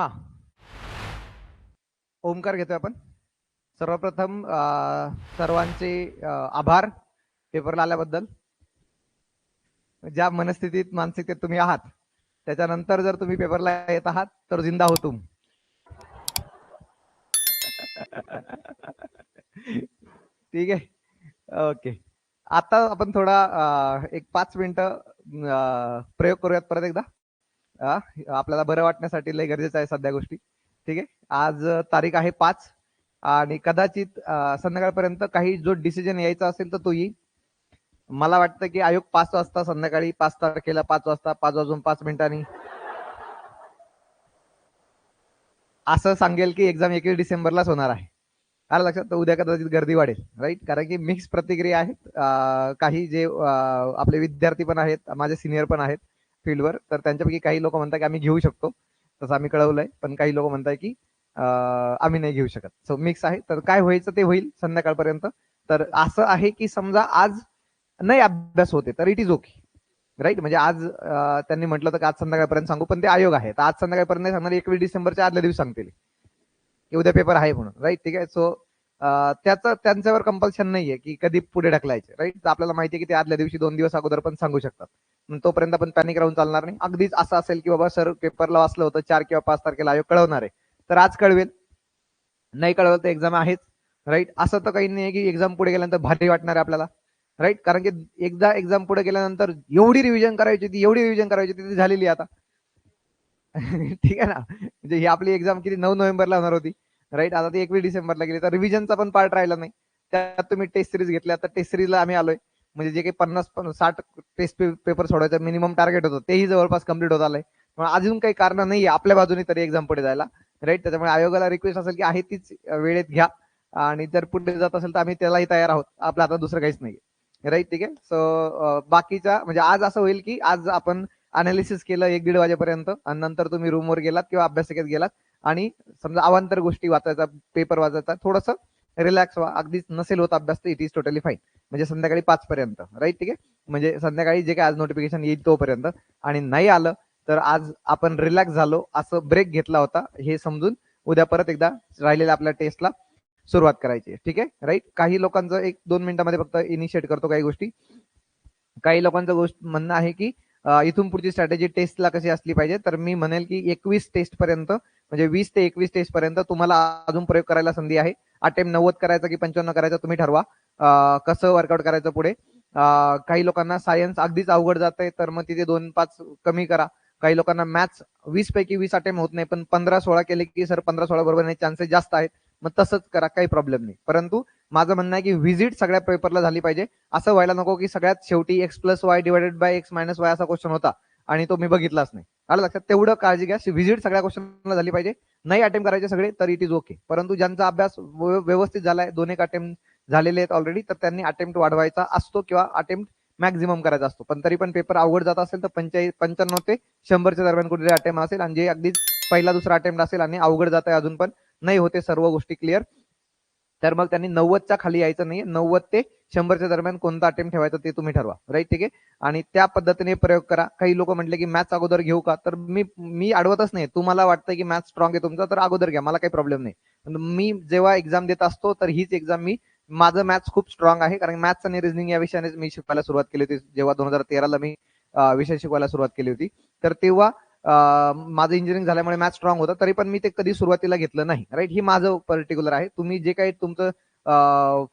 हा. ओमकार घेतोय आपण. सर्वप्रथम अं, सर्वांचे आभार पेपरला आल्याबद्दल. ज्या मनस्थितीत मानसिकतेत तुम्ही आहात त्याच्यानंतर जर तुम्ही पेपरला येत आहात तर जिंदा हो तुम. ठीक आहे? ओके. आता आपण थोडा एक पाच मिनिटं प्रयोग करूयात परत एकदा. आपल्याला बरं वाटण्यासाठी लय गरजेचं आहे सध्या गोष्टी. ठीक आहे? आज तारीख आहे पाच आणि कदाचित संध्याकाळपर्यंत काही जो डिसिजन यायचा असेल तर तो येईल. मला वाटतं की आयोग पाच वाजता संध्याकाळी पाच तारखेला पाच वाजता पाच वाजून पाच मिनिटांनी. असं सांगेल की एक्झाम एकवीस डिसेंबरलाच होणार आहे. आलं लक्षात? तर उद्या कदाचित गर्दी वाढेल राईट कारण की मिक्स प्रतिक्रिया आहेत. काही जे आपले विद्यार्थी पण आहेत माझे सिनियर पण आहेत. फील्डवर तर त्यांच्यापैकी काही लोक म्हणतात की आम्ही घेऊ शकतो. तसं आम्ही कळवलंय पण काही लोक म्हणतात की आम्ही नाही घेऊ शकत. सो मिक्स आहे. तर काय व्हायचं ते होईल संध्याकाळपर्यंत. तर असं आहे की समजा आज नाही अभ्यास होते तर इट इज ओके राईट म्हणजे आज त्यांनी म्हटलं तर आज संध्याकाळपर्यंत सांगू पण ते आयोग आहे तर आज संध्याकाळपर्यंत सांगणार एकवीस डिसेंबरच्या आदल्या दिवशी सांगतील. की उद्या पेपर आहे म्हणून. राईट ठीक आहे? सो त्याचं त्यांच्यावर कंपल्शन नाहीये की कधी पुढे ढकलायचे. राईट आपल्याला माहिती आहे की ते आदल्या दिवशी दोन दिवस अगोदर पण सांगू शकतात. तोपर्यंत आपण पॅनिक राहून चालणार नाही. अगदीच असं असेल की बाबा सर पेपरला वाचलं होतं चार किंवा पाच तारखेला आयोग कळवणार आहे. तर आज कळवेल. नाही कळवलं तर एक्झाम आहेच. राईट असं तर काही नाही की एक्झाम पुढे गेल्यानंतर भारी वाटणार आहे आपल्याला. राईट कारण की एकदा एक्झाम पुढे गेल्यानंतर एवढी रिव्हिजन करायची होती एवढी रिव्हिजन करायची होती ती झालेली आता. ठीक आहे ना? म्हणजे ही आपली एक्झाम किती नऊ नोव्हेंबरला होणार होती. राईट आता ती एकवीस डिसेंबरला गेली. तर रिव्हिजनचा पण पार्ट राहिला नाही. त्यात तुम्ही टेस्ट सिरीज घेतल्या तर टेस्ट सिरीजला आम्ही आलोय. म्हणजे जे काही पन्नास साठ टेस्ट पेपर सोडायचं मिनिमम टार्गेट होतं तेही जवळपास कंप्लीट होत आलंय. अजून काही कारण नाही आपल्या बाजूने तरी एक्झाम पुढे जायला. राईट त्याच्यामुळे आयोगाला रिक्वेस्ट असेल की आहे तीच वेळेत घ्या. आणि जर पुढे जात असेल तर आम्ही त्यालाही तयार आहोत. आपलं आता दुसरं काहीच नाही राईट ठीक आहे? सो बाकीच्या म्हणजे आज असं होईल की आज आपण अनालिसिस केलं एक दीड वाजेपर्यंत आणि नंतर तुम्ही रूमवर गेलात किंवा अभ्यासकेत गेलात आणि समजा अवांतर गोष्टी वाचायचा पेपर वाचायचा थोडस रिलॅक्स व्हा. अगदीच नसेल होत अभ्यास तर इट इज टोटली फाईन म्हणजे संध्याकाळी पाच पर्यंत राईट ठीक आहे? म्हणजे संध्याकाळी जे काय आज नोटिफिकेशन येईल तोपर्यंत. आणि नाही आलं तर आज आपण रिलॅक्स झालो असं ब्रेक घेतला होता हे समजून उद्या परत एकदा राहिलेल्या आपल्या टेस्टला सुरुवात करायची ठीक आहे? राईट काही लोकांचं एक दोन मिनिटांमध्ये फक्त इनिशिएट करतो काही गोष्टी. काही लोकांचं गोष्ट म्हणणं आहे की इथून पुढची स्ट्रॅटेजी टेस्टला कशी असली पाहिजे? तर मी म्हणेल की एकवीस टेस्ट पर्यंत म्हणजे वीस ते एकवीस टेस्ट पर्यंत तुम्हाला अजून प्रयोग करायला संधी आहे. अटेम्प्ट नव्वद करायचा की पंच्याण्णव करायचा तुम्ही ठरवा. कसं वर्कआउट करायचं पुढे? काही लोकांना सायन्स अगदीच अवघड जात आहे तर मग तिथे दोन पाच कमी करा. काही लोकांना मॅथ्स वीस पैकी वीस अटेम्प्ट होत नाही पण पंधरा सोळा केले की सर पंधरा सोळा बरोबर चान्सेस जास्त आहेत. मग तसंच करा काही प्रॉब्लेम नाही. परंतु माझं म्हणणं आहे की व्हिजिट सगळ्या पेपरला झाली पाहिजे. असं व्हायला नको की सगळ्यात शेवटी X plus Y divided by X minus Y असा क्वेश्चन होता आणि तो मी बघितलाच नाही. आलं लक्षात? तेवढं काळजी घ्या. व्हिजिट सगळ्या क्वेश्चनला झाली पाहिजे. नाही अटेम्प्ट करायचे सगळे तर इट इज ओके परंतु ज्यांचा अभ्यास व्यवस्थित झालाय दोन एक अटेम्प्ट झालेले आहेत ऑलरेडी तर त्यांनी अटेम्प्ट वाढवायचा असतो किंवा अटेम्प्ट मॅक्झिमम करायचा असतो. पण तरी पण पेपर अवघड जात असेल तर पंचाळीस पंच्याण्णव ते शंभरच्या दरम्यान कुठे अटेम्प्ट असेल. आणि जे अगदी पहिला दुसरा अटेम्प्ट असेल आणि अवघड जात आहे अजून पण नाही होते सर्व गोष्टी क्लिअर तर मग त्यांनी नव्वदच्या खाली यायचं नाही नव्वद ते शंभरच्या दरम्यान कोणता अटेम्प्ट ठेवायचा ते तुम्ही ठरवा. राईट ठीक आहे? आणि त्या पद्धतीने प्रयोग करा. काही लोक म्हटले की मॅथ्स अगोदर घेऊ का? तर मी मी अडवतच नाही. तुम्हाला वाटतं की मॅथ्स स्ट्रॉंग आहे तुमचा तर अगोदर घ्या. मला काही प्रॉब्लेम नाही. पण मी जेव्हा एक्झाम देत असतो तर हीच एक्झाम मी माझं मॅथ्स खूप स्ट्रॉंग आहे. कारण मॅथ्स आणि रिझनिंग या विषयाने मी शिकवायला सुरुवात केली होती. जेव्हा दोन हजार तेराला मी विषय शिकवायला सुरुवात केली होती. तर तेव्हा माझं इंजिनिअरिंग झाल्यामुळे मॅथ्स स्ट्रॉंग होतं. तरी पण मी ते कधी सुरुवातीला घेतलं नाही. राईट ही माझं पर्टिक्युलर आहे. तुम्ही जे काही तुमचं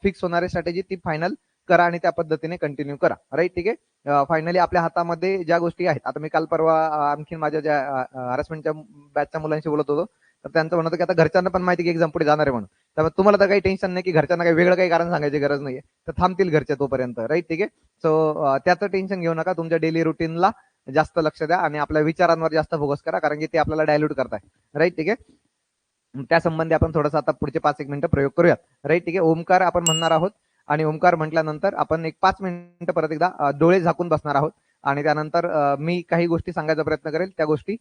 फिक्स होणारी स्ट्रॅटेजी ती फायनल करा आणि त्या पद्धतीने कंटिन्यू करा. राईट ठीक आहे? फायनली आपल्या हातामध्ये ज्या गोष्टी आहेत. आता मी काल परवा आणखीन माझ्या ज्या हॅरसमेंटच्या बॅचच्या मुलांशी बोलत होतो. तर त्यांचं म्हणत की आता घरच्यांना पण माहिती की एक्झाम पुढे जाणार आहे म्हणून. त्यामुळे तुम्हाला तर काही टेन्शन नाही की घरच्यांना काही वेगळं काही कारण सांगायची गरज नाही तर थांबतील घरचे तोपर्यंत राईट ठीक आहे? सो त्याचं टेन्शन घेऊ नका. तुमच्या डेली रुटीनला जास्त लक्ष द्या आणि आपल्या विचारांवर जास्त फोकस करा कारण की ते आपल्याला डायल्यूट करताय. राईट ठीक आहे? त्या संबंधी आपण थोडंसं आता पुढचे पाच एक मिनिटं प्रयोग करूयात. राईट ठीक आहे? ओमकार आपण म्हणणार आहोत आणि ओमकार म्हटल्यानंतर आपण एक पाच मिनिटं परत एकदा डोळे झाकून बसणार आहोत. आणि त्यानंतर मी काही गोष्टी सांगायचा प्रयत्न करेल. त्या गोष्टी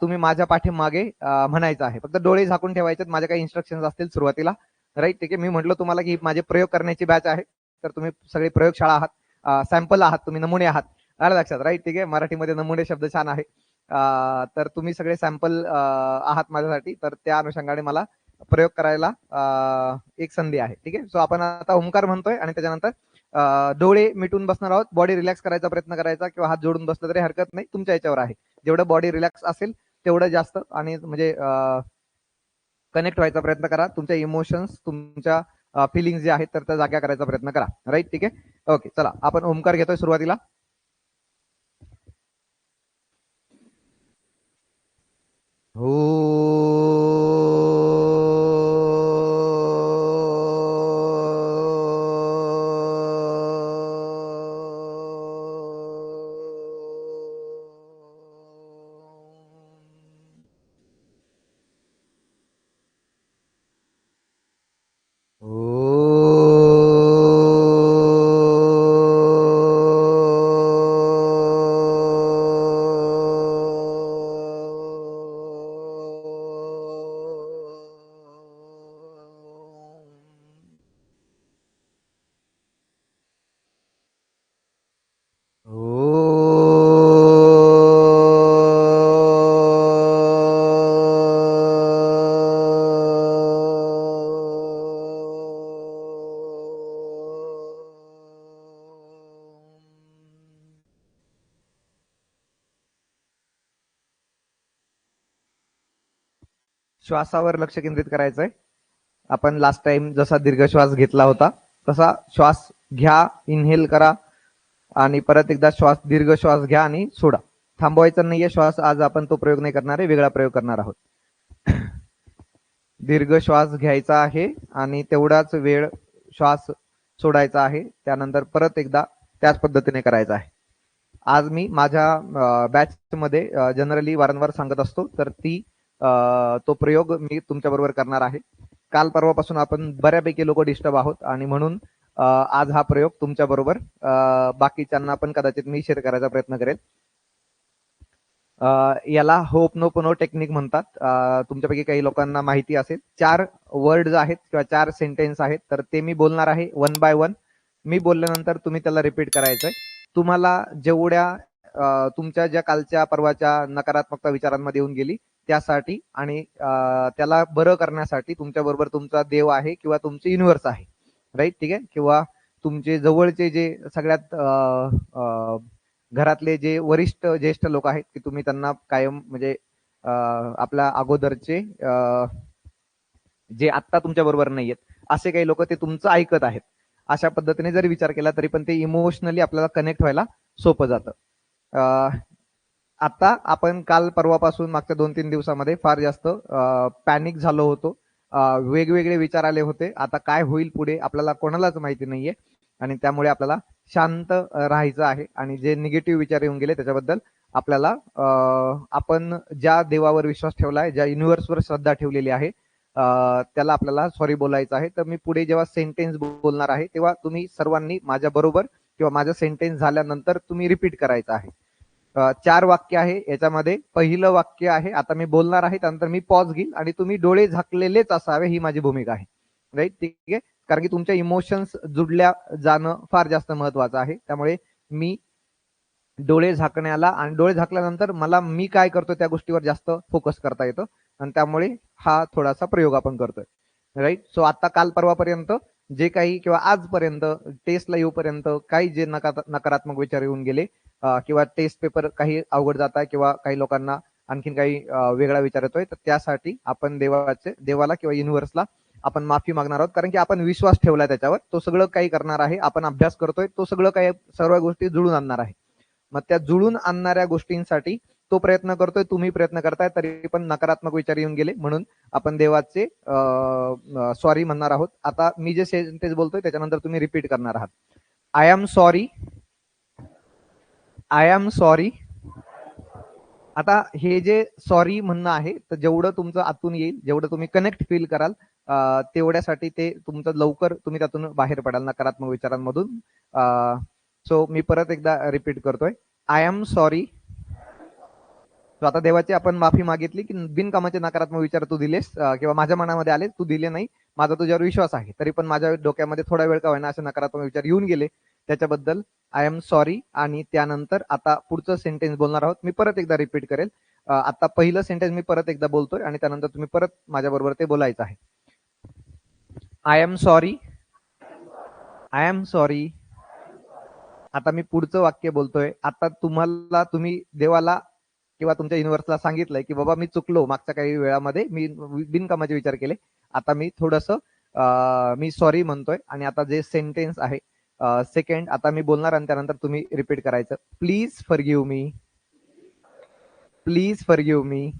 तुम्ही माझ्या पाठीमागे म्हणायचं आहे. फक्त डोळे झाकून ठेवायचे माझ्या काही इन्स्ट्रक्शन असतील सुरुवातीला. राईट ठीक आहे? मी म्हटलं तुम्हाला की माझे प्रयोग करण्याची बॅच आहे. तर तुम्ही सगळी प्रयोगशाळा आहात. सॅम्पल आहात. तुम्ही नमुने आहात. आलं लक्षात? राईट ठीक आहे? मराठीमध्ये नमुने शब्द छान आहे. तर तुम्ही सगळे सॅम्पल आहात माझ्यासाठी. तर त्या अनुषंगाने मला प्रयोग करायला एक संधी आहे. ठीक आहे? सो आपण आता ओंकार म्हणतोय आणि त्याच्यानंतर डोळे मिटून बसणार आहोत. बॉडी रिलॅक्स करायचा प्रयत्न करायचा किंवा हात जोडून बसलं तरी हरकत नाही. तुमच्या याच्यावर आहे. जेवढं बॉडी रिलॅक्स असेल तेवढं जास्त आणि म्हणजे कनेक्ट व्हायचा प्रयत्न करा. तुमच्या इमोशन्स तुमच्या फिलिंग जे आहेत तर त्या जाग्या करायचा प्रयत्न करा. राईट ठीक आहे? ओके चला. आपण ओंकार घेतोय सुरुवातीला. हो. श्वासावर लक्ष केंद्रित करायचंय. आपण लास्ट टाइम जसा दीर्घ श्वास घेतला होता तसा श्वास घ्या इनहेल करा आणि परत एकदा श्वास दीर्घ श्वास घ्या आणि सोडा. थांबवायचा नाहीये श्वास आज आपण तो प्रयोग नाही करणार आहे वेगळा प्रयोग करणार आहोत. दीर्घ श्वास घ्यायचा आहे आणि तेवढाच वेळ श्वास सोडायचा आहे त्यानंतर परत एकदा त्याच पद्धतीने करायचा आहे. आज मी माझ्या बॅच मध्ये जनरली वारंवार सांगत असतो तर ती तो प्रयोग मी तुमच्याबरोबर करणार आहे. काल परवापासून आपण बऱ्यापैकी लोक डिस्टर्ब आहोत आणि म्हणून आज हा प्रयोग तुमच्या बरोबर बाकीच्यांना पण कदाचित मी शेअर करायचा प्रयत्न करेल. याला होप नो पनो टेक्निक म्हणतात तुमच्यापैकी काही लोकांना माहिती असेल. चार वर्ड्स आहेत किंवा चार सेंटेन्स आहेत. तर ते मी बोलणार आहे वन बाय वन मी बोलल्यानंतर तुम्ही त्याला रिपीट करायचंय. तुम्हाला जेवढ्या तुमच्या ज्या कालच्या परवाच्या नकारात्मकता विचारांमध्ये येऊन गेली त्यासाठी आणि त्याला बरं करण्यासाठी तुमच्या बरोबर तुमचा देव आहे किंवा तुमचे युनिव्हर्स आहे. राईट ठीक आहे? किंवा तुमचे जवळचे जे सगळ्यात घरातले जे वरिष्ठ ज्येष्ठ लोक आहेत की तुम्ही त्यांना कायम म्हणजे आपल्या अगोदरचे जे आत्ता तुमच्या बरोबर नाहीयेत असे काही लोक ते तुमचं ऐकत आहेत. अशा पद्धतीने जरी विचार केला तरी पण ते इमोशनली आपल्याला कनेक्ट व्हायला सोपं जातं. आता आपण काल परवापासून मागच्या दोन तीन दिवसामध्ये फार जास्त पॅनिक झालो होतो. वेगवेगळे विचार आले होते. आता काय होईल पुढे आपल्याला कोणालाच माहिती नाहीये. आणि त्यामुळे आपल्याला शांत राहायचं आहे. आणि जे निगेटिव्ह विचार येऊन गेले त्याच्याबद्दल आपल्याला आपण ज्या देवावर विश्वास ठेवला आहे ज्या युनिव्हर्सवर श्रद्धा ठेवलेली आहे त्याला आपल्याला सॉरी बोलायचं आहे. तर मी पुढे जेव्हा सेंटेन्स बोलणार आहे तेव्हा तुम्ही सर्वांनी माझ्या बरोबर किंवा माझं सेंटेन्स झाल्यानंतर तुम्ही रिपीट करायचं आहे. चार वाक्य आहे याच्यामध्ये पहिलं वाक्य आहे आता मी बोलणार आहे त्यानंतर मी पॉज घेईल आणि तुम्ही डोळे झाकलेलेच असावे ही माझी भूमिका आहे. राईट ठीक आहे? कारण की तुमच्या इमोशन्स जुडल्या जाणं फार जास्त महत्वाचं आहे. त्यामुळे मी डोळे झाकण्याला आणि डोळे झाकल्यानंतर मला मी काय करतो त्या गोष्टीवर जास्त फोकस करता येतं. आणि त्यामुळे हा थोडासा प्रयोग आपण करतोय. राईट सो आता काल परवापर्यंत जे काही किंवा आजपर्यंत टेस्टला येऊपर्यंत काही जे नका नकारात्मक विचार येऊन गेले किंवा टेस्ट पेपर काही अवघड जात आहे किंवा काही लोकांना आणखीन काही वेगळा विचार येतोय तर त्यासाठी आपण देवाचे देवाला किंवा युनिव्हर्सला आपण माफी मागणार आहोत. कारण की आपण विश्वास ठेवलाय त्याच्यावर. तो सगळं काही करणार आहे. आपण अभ्यास करतोय. तो सगळं काही सर्व गोष्टी जुळून आणणार आहे. मग त्या जुळून आणणाऱ्या गोष्टींसाठी तो प्रयत्न करतोय. तुम्ही प्रयत्न करताय. तरी पण नकारात्मक विचार येऊन गेले. म्हणून आपण देवाचे सॉरी म्हणणार आहोत. आता मी जे सेंटेन्स बोलतोय त्याच्यानंतर तुम्ही रिपीट करणार आहात. I am sorry I am sorry आता हे जे सॉरी म्हणणं आहे तर जेवढं तुमचं आतून येईल जेवढं तुम्ही कनेक्ट फील कराल तेवढ्यासाठी ते तुमचं लवकर तुम्ही त्यातून बाहेर पडाल नकारात्मक विचारांमधून. सो मी परत एकदा रिपीट करतोय. आय एम सॉरी आता देवाची आपण माफी मागितली की बिनकामाचे नकारात्मक विचार तू दिलेस किंवा माझ्या मनामध्ये आले तू दिले नाही. माझा तुझ्यावर विश्वास आहे. तरी पण माझ्या डोक्यामध्ये थोडा वेळ का होईना असे नकारात्मक विचार येऊन गेले. त्याच्याबद्दल आय एम सॉरी आणि त्यानंतर आता पुढचं सेंटेन्स बोलणार आहोत. मी परत एकदा रिपीट करेल. आता पहिलं सेंटेन्स मी परत एकदा बोलतोय आणि त्यानंतर तुम्ही परत माझ्याबरोबर ते बोलायचं आहे. I am sorry I am sorry आता मी पुढचं वाक्य बोलतोय. आता तुम्हाला तुम्ही देवाला किंवा तुमच्या युनिव्हर्सला सांगितलंय की बाबा मी चुकलो मागच्या काही वेळामध्ये. मी बिनकामाचे विचार केले. आता मी थोडस मी सॉरी म्हणतोय आणि आता जे सेंटेन्स आहे सेकंड आता मी बोलणार आणि त्यानंतर तुम्ही रिपीट करायचं. Please forgive me please forgive me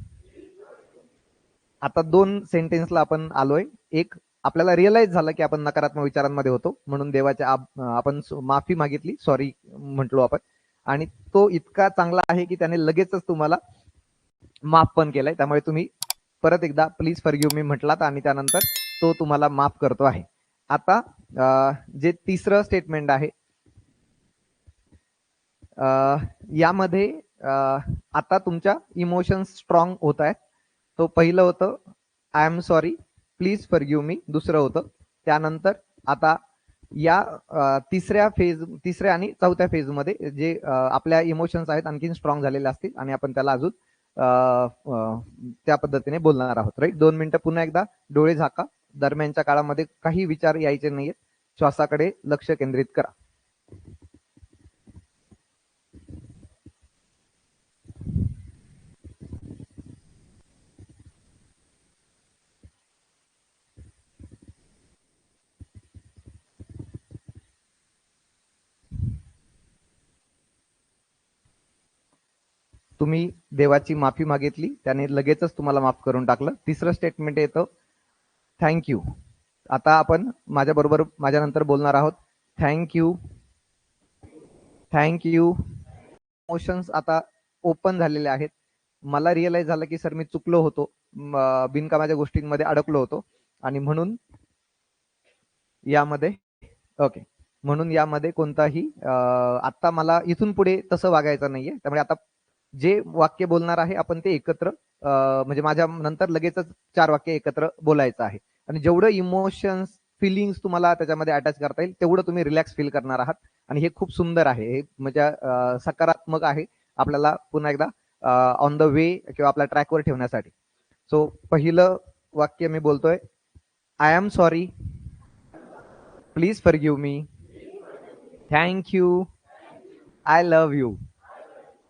आता दोन सेंटेन्सला आपण आलोय. एक आपल्याला रिअलाइज झालं की आपण नकारात्मक विचारांमध्ये होतो म्हणून देवाच्या आपण माफी मागितली सॉरी म्हटलो आपण. आणि तो इतका चांगला आहे की त्याने लगेचच तुम्हाला माफ पण केलाय. त्यामुळे तुम्ही परत एकदा प्लीज फॉरगिव्ह मी म्हटलात आणि त्यानंतर तो तुम्हाला माफ करतो आहे. आता जे तिसरं स्टेटमेंट आहे यामध्ये आता तुमच्या इमोशन्स स्ट्रॉंग होत आहेत. तो पहिलं होतं I'm sorry please forgive me दुसरं होतं त्यानंतर आता या तिसऱ्या फेज तिसऱ्या आणि चौथ्या फेजमध्ये जे आपल्या इमोशन्स आहेत आणखीन स्ट्रॉंग झालेले असतील आणि आपण त्याला अजून त्या पद्धतीने बोलणार आहोत राईट दोन मिनिटं पुन्हा एकदा डोळे झाका. दरम्यानच्या काळामध्ये काही विचार यायचे नाहीयेत. श्वासाकडे लक्ष केंद्रित करा. तुम्ही देवाची माफी मागितली त्याने लगेचच तुम्हाला माफ करून टाकलं. तिसरं स्टेटमेंट येतं थँक्यू आता आपण माझ्याबरोबर माझ्यानंतर बोलणार आहोत. Thank you thank you emotions आता ओपन झालेले आहेत. मला रिअलाइज झालं की सर मी चुकलो होतो. बिनकामाच्या गोष्टींमध्ये अडकलो होतो. आणि म्हणून यामध्ये ओके म्हणून यामध्ये कोणताही आता मला इथून पुढे तसं वागायचं नाहीये. त्यामुळे आता जे वाक्य बोलणार आहे आपण ते एकत्र म्हणजे माझ्या नंतर लगेचच चार वाक्य एकत्र बोलायचं आहे. आणि जेवढं इमोशन्स फिलिंग्स तुम्हाला त्याच्यामध्ये अटॅच करता येईल तेवढं तुम्ही रिलॅक्स फील करणार आहात. आणि हे खूप सुंदर आहे. हे म्हणजे सकारात्मक आहे आपल्याला पुन्हा एकदा ऑन द वे किंवा आपल्या ट्रॅकवर ठेवण्यासाठी. सो पहिलं वाक्य मी बोलतोय. I'm sorry please forgive me thank you I love you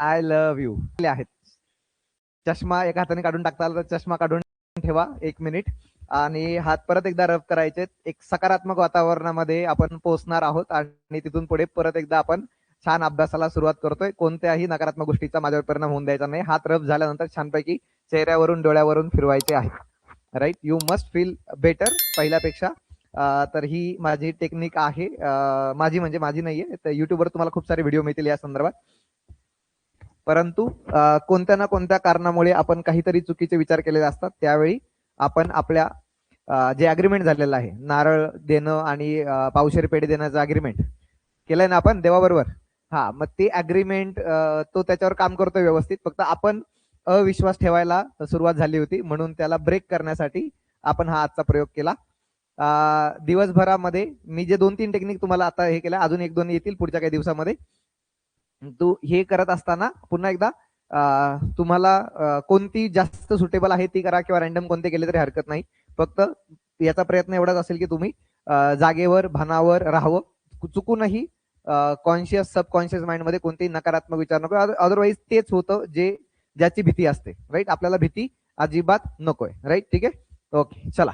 I love you आहेत. चष्मा एका हाताने काढून टाकता आला तर चष्मा काढून ठेवा एक मिनिट आणि हात परत एकदा रब करायचे. एक सकारात्मक वातावरणामध्ये आपण पोहोचणार आहोत आणि तिथून पुढे परत एकदा आपण छान अभ्यासाला सुरुवात करतोय. कोणत्याही नकारात्मक गोष्टीचा माझ्यावर परिणाम होऊन द्यायचा नाही. हात रब झाल्यानंतर छानपैकी चेहऱ्यावरून डोळ्यावरून फिरवायचे आहे. Right you must feel better पहिल्यापेक्षा तर ही माझी टेक्निक आहे. माझी म्हणजे माझी नाहीये. तर युट्यूबवर तुम्हाला खूप सारे व्हिडिओ मिळतील या संदर्भात. परंतु कोणत्या ना कोणत्या कारणामुळे आपण काहीतरी चुकीचे विचार केलेले असतात त्यावेळी आपण आपल्या जे अग्रीमेंट झालेलं आहे नारळ देणं आणि पावशेर पेढे देण्याचं अग्रीमेंट केलंय ना आपण देवाबरोबर? हा मग ते अग्रीमेंट तो त्याच्यावर काम करतो व्यवस्थित फक्त आपण अविश्वास ठेवायला सुरुवात झाली होती म्हणून त्याला ब्रेक करण्यासाठी आपण हा आजचा प्रयोग केला. दिवसभरामध्ये मी जे दोन तीन टेक्निक तुम्हाला आता हे केलं अजून एक दोन येतील पुढच्या काही दिवसामध्ये. तू हे करत असताना पुन्हा एकदा तुम्हाला कोणती जास्त सुटेबल आहे ती करा किंवा रॅन्डम कोणते केले तरी हरकत नाही. फक्त याचा प्रयत्न एवढाच असेल की तुम्ही जागेवर भानावर राहावं. चुकूनही कॉन्शियस सबकॉन्शियस माइंडमध्ये कोणतेही नकारात्मक विचार नको. अदरवाईज तेच होतं जे ज्याची भीती असते. राईट आपल्याला भीती अजिबात नकोय. राईट ठीक आहे? ओके चला.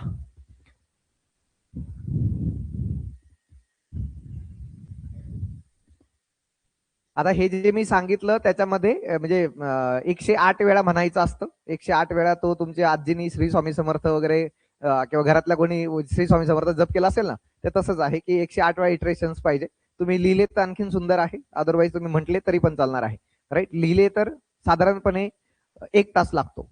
आता हे जे मी सांगितलं त्याच्यामध्ये म्हणजे एकशे आठ वेळा म्हणायचं असतं. एकशे आठ वेळा तो तुमच्या आजीनी श्री स्वामी समर्थ वगैरे किंवा घरातल्या कोणी श्री स्वामी समर्थ जप केला असेल ना ते तसंच आहे की एकशे आठ वेळा इटरेशन्स पाहिजे. तुम्ही लिहिले तर आणखीन सुंदर आहे. अदरवाईज तुम्ही म्हटले तरी पण चालणार आहे. राईट लिहिले तर साधारणपणे एक तास लागतो.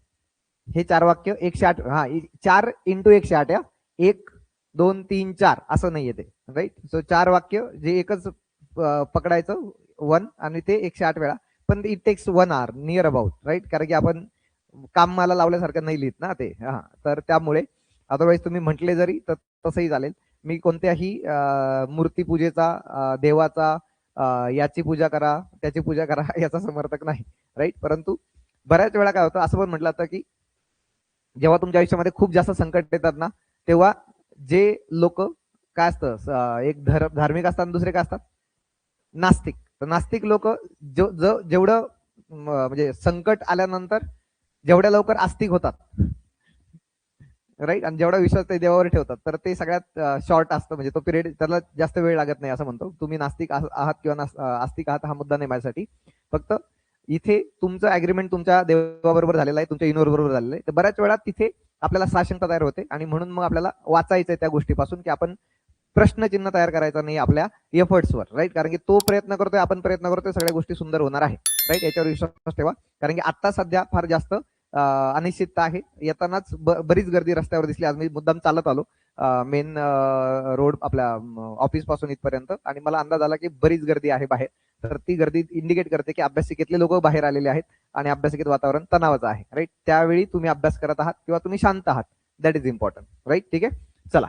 हे चार वाक्य एकशे आठ हा चार इंटू एकशे आठ या. एक दोन तीन चार असं नाही येते राईट सो चार वाक्य जे एकच पकडायचं वन आणि ते एकशे आठ वेळा. पण it takes one hour near about right कारण की आपण काम मला लावल्यासारखं नाही लिहित ना ते. हा. तर त्यामुळे अदरवाईज तुम्ही म्हटले जरी तर तसंही चालेल. मी कोणत्याही मूर्तीपूजेचा देवाचा याची पूजा करा त्याची पूजा करा याचा समर्थक नाही राईट परंतु बऱ्याच वेळा काय होतं असं पण म्हटलं जातं की जेव्हा तुमच्या आयुष्यामध्ये खूप जास्त संकट येतात ना तेव्हा जे लोक काय असतं एक धर धार्मिक असतात आणि दुसरे काय असतात? नास्तिक. तर नास्तिक लोक जेवढं म्हणजे संकट आल्यानंतर जेवढ्या लवकर आस्तिक होतात. राईट आणि जेवढा विश्वास ते देवावर ठेवतात तर ते सगळ्यात शॉर्ट असतं. म्हणजे तो पिरियड त्याला जास्त वेळ लागत नाही असं म्हणतो. तुम्ही नास्तिक आहात किंवा आस्तिक आहात हा मुद्दा नाही माझ्यासाठी. फक्त इथे तुमचं अग्रीमेंट तुमच्या देवाबरोबर झालेलं आहे तुमच्या इनोर बरोबर झालेलं आहे. तर बऱ्याच वेळा तिथे आपल्याला साशंकता तयार होते आणि म्हणून मग आपल्याला वाचायचंय त्या गोष्टीपासून की आपण प्रश्नचिन्ह तयार करायचा नाही आपल्या एफर्ट्सवर राईट कारण की तो प्रयत्न करतोय आपण प्रयत्न करतोय सगळ्या गोष्टी सुंदर होणार आहे राईट याच्यावर विश्वास ठेवा. कारण की आता सध्या फार जास्त अनिश्चितता आहे. येतानाच बरीच गर्दी रस्त्यावर दिसली. आज मी मुद्दाम चालत आलो मेन रोड आपल्या ऑफिसपासून इथपर्यंत. आणि मला अंदाज आला की बरीच गर्दी आहे बाहेर. तर ती गर्दी इंडिकेट करते की अभ्यासिकेतले लोक बाहेर आलेले आहेत आणि अभ्यासिकेत वातावरण तणावाचं आहे राईट त्यावेळी तुम्ही अभ्यास करत आहात किंवा तुम्ही शांत आहात. दॅट इज इम्पॉर्टंट राईट ठीक आहे? चला.